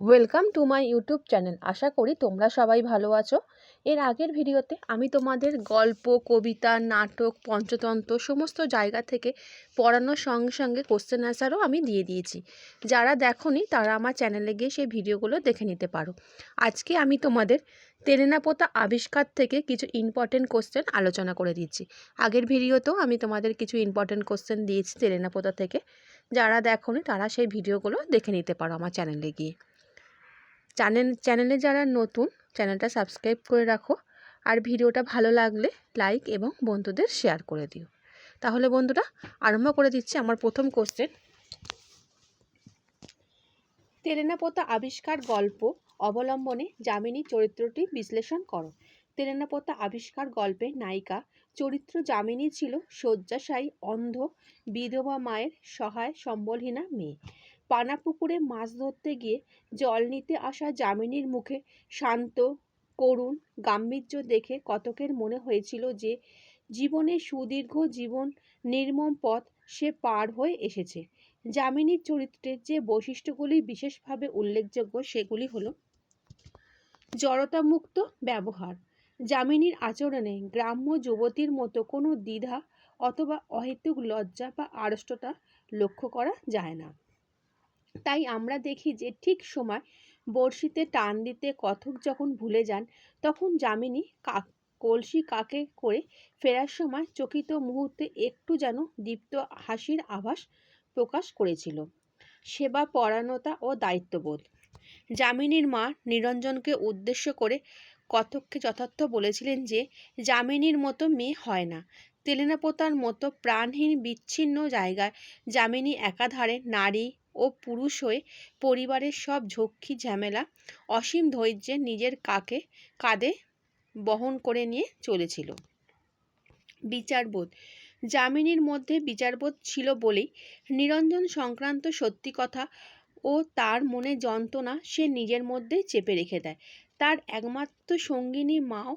Welcome to my YouTube channel আশা করি তোমরা সবাই ভালো আছো। এর আগের ভিডিওতে আমি তোমাদের গল্প, কবিতা, নাটক, পঞ্চতন্ত্র সমস্ত জায়গা থেকে পড়ানোর সঙ্গে সঙ্গে কোশ্চেন আনসারও আমি দিয়ে দিয়েছি। যারা দেখোনি তারা আমার চ্যানেলে গিয়ে সেই ভিডিওগুলো দেখে নিতে পারো। আজকে আমি তোমাদের তেলেনাপোতা আবিষ্কার থেকে কিছু ইম্পর্টেন্ট কোশ্চেন আলোচনা করে দিচ্ছি। আগের ভিডিওতেও আমি তোমাদের কিছু ইম্পর্টেন্ট কোশ্চেন দিয়েছি তেলেনাপোতা থেকে। যারা দেখোনি তারা সেই ভিডিওগুলো দেখে নিতে পারো আমার চ্যানেলে গিয়ে। চ্যানেল, চ্যানেলে যারা নতুন, চ্যানেলটা সাবস্ক্রাইব করে রাখো। আর ভিডিওটা ভালো লাগলে লাইক এবং বন্ধুদের শেয়ার করে দিও। তাহলে বন্ধুরা, আরম্ভ করে দিচ্ছি আমার প্রথম কোশ্চেন তেলেনাপোতা আবিষ্কার গল্প অবলম্বনে যামিনী চরিত্রটি বিশ্লেষণ করো। তেলেনাপোতা আবিষ্কার গল্পে নায়িকা, চরিত্র যামিনী ছিল শয্যাশায়ী, অন্ধ, বিধবা মায়ের সহায়, সম্বলহীনা মেয়ে। পানাপুকুরে মাছ ধরতে গিয়ে জল নিতে আসা যামিনীর মুখে শান্ত, করুণ গাম্ভীর্য দেখে কতকের মনে হয়েছিল যে জীবনের সুদীর্ঘ জীবন নির্মম পথ সে পার হয়ে এসেছে। যামিনীর চরিত্রের যে বৈশিষ্ট্যগুলি বিশেষভাবে উল্লেখযোগ্য সেগুলি হলো জড়তামুক্ত ব্যবহার। যামিনীর আচরণে গ্রাম্য যুবতীর মতো কোনো দ্বিধা অথবা অহেতুক লজ্জা বা আড়ষ্টতা লক্ষ্য করা যায় না। তাই আমরা দেখি যে ঠিক সময় বড়শিতে টান দিতে কথক যখন ভুলে যান, তখন যামিনী কাক কলসি কাকে করে ফেরার সময় চকিত মুহূর্তে একটু যেন দীপ্ত হাসির আভাস প্রকাশ করেছিল। সেবা পরায়ণতা ও দায়িত্ববোধ। যামিনীর মা নিরঞ্জনকে উদ্দেশ্য করে কথককে যথার্থ বলেছিলেন যে, যামিনীর মতো মেয়ে হয় না। তেলেনাপোতার মতো প্রাণহীন বিচ্ছিন্ন জায়গায় যামিনী একাধারে নারী ও পুরুষ হয়ে পরিবারের সব ঝক্কি ঝামেলা, অসীম ধৈর্যে নিজের কাকে, কাঁধে বহন করে নিয়ে চলেছিল। বিচারবোধ। যামিনীর মধ্যে বিচারবোধ ছিল বলেই নিরঞ্জন সংক্রান্ত সত্যি কথা ও তার মনে যন্ত্রণা সে নিজের মধ্যেই চেপে রেখে দেয়। তার একমাত্র সঙ্গিনী মাও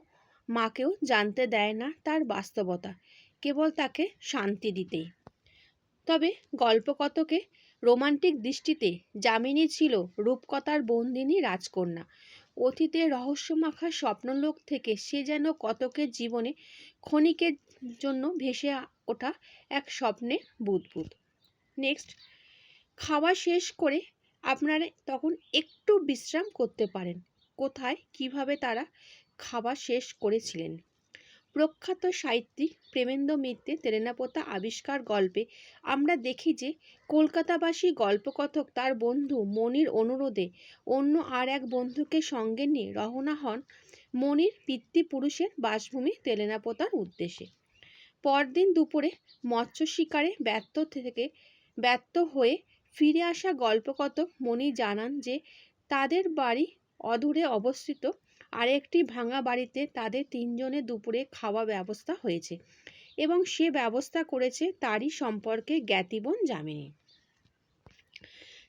মাকেও জানতে দেয় না তার বাস্তবতা, কেবল তাকে শান্তি দিতেই। তবে গল্পকথকে রোমান্টিক দৃষ্টিতে যামিনী ছিল রূপকথার বন্দিনী রাজকন্যা। অতীতের রহস্যমাখা স্বপ্নলোক থেকে সে যেন কতকের জীবনে ক্ষণিকের জন্য ভেসে ওঠা এক স্বপ্নে বুদবুদ। নেক্সট খাওয়া শেষ করে আপনারা তখন একটু বিশ্রাম করতে পারেন। কোথায়, কীভাবে তারা খাওয়া শেষ করেছিলেন? প্রখ্যাত সাহিত্যিক প্রেমেন্দ্র মিত্রে তেলেনাপোতা আবিষ্কার গল্পে আমরা দেখি যে কলকাতাবাসী গল্পকথক তার বন্ধু মনির অনুরোধে অন্য আর এক বন্ধুকে সঙ্গে নিয়ে রওনা হন মনির পিতৃপুরুষের বাসভূমি তেলেনাপোতার উদ্দেশ্যে। পরদিন দুপুরে মৎস্য শিকারে ব্যর্থ থেকে ব্যর্থ হয়ে ফিরে আসা গল্পকথক মনি জানান যে তাদের বাড়ি অদূরে অবস্থিত আরেকটি ভাঙা বাড়িতে তাদের তিনজনে দুপুরে খাওয়া ব্যবস্থা হয়েছে এবং সে ব্যবস্থা করেছে তারই সম্পর্কে জ্ঞাতিবোন যামিনী।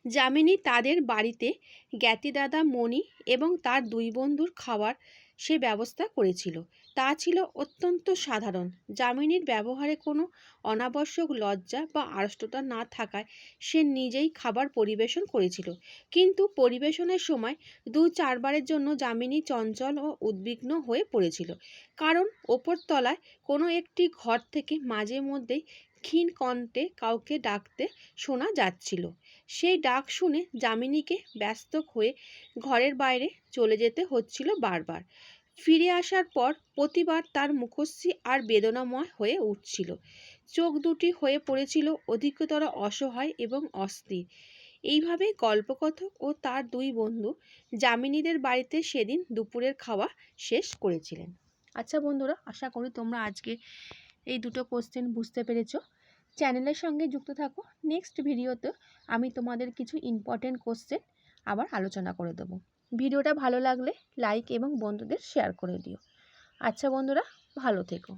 যামিনী তাদের বাড়িতে জ্ঞাতিদাদা মণি এবং তার দুই বন্ধুর খাবার সে ব্যবস্থা করেছিল। তা ছিল অত্যন্ত সাধারণ। যামিনীর ব্যবহারে কোনো অনাবশ্যক লজ্জা বা আড়ষ্টতা না থাকায় সে নিজেই খাবার পরিবেশন করেছিল। কিন্তু পরিবেশনের সময় দু চারবারের জন্য যামিনী চঞ্চল ও উদ্বিগ্ন হয়ে পড়েছিল। কারণ ওপরতলায় কোনো একটি ঘর থেকে মাঝে মধ্যেই ক্ষীণ কণ্ঠে কাউকে ডাকতে শোনা যাচ্ছিল। সেই ডাক শুনে যামিনীকে ব্যস্ত হয়ে ঘরের বাইরে চলে যেতে হচ্ছিল বারবার। ফিরে আসার পর প্রতিবার তার মুখশ্রী আর বেদনাময় হয়ে উঠছিল। চোখ দুটি হয়ে পড়েছিল অধিকতর অসহায় এবং অস্থির। এইভাবে গল্পকথক ও তার দুই বন্ধু যামিনীদের বাড়িতে সেদিন দুপুরের খাওয়া শেষ করেছিলেন। আচ্ছা বন্ধুরা, আশা করি তোমরা আজকে এই দুটো কোশ্চেন বুঝতে পেরেছ? চ্যানেলের সঙ্গে যুক্ত থাকো। নেক্সট ভিডিওতে আমি তোমাদের কিছু ইম্পর্টেন্ট কোশ্চেন আবার আলোচনা করে দেবো। ভিডিওটা ভালো লাগলে লাইক এবং বন্ধুদের শেয়ার করে দিও। আচ্ছা বন্ধুরা, ভালো থেকো।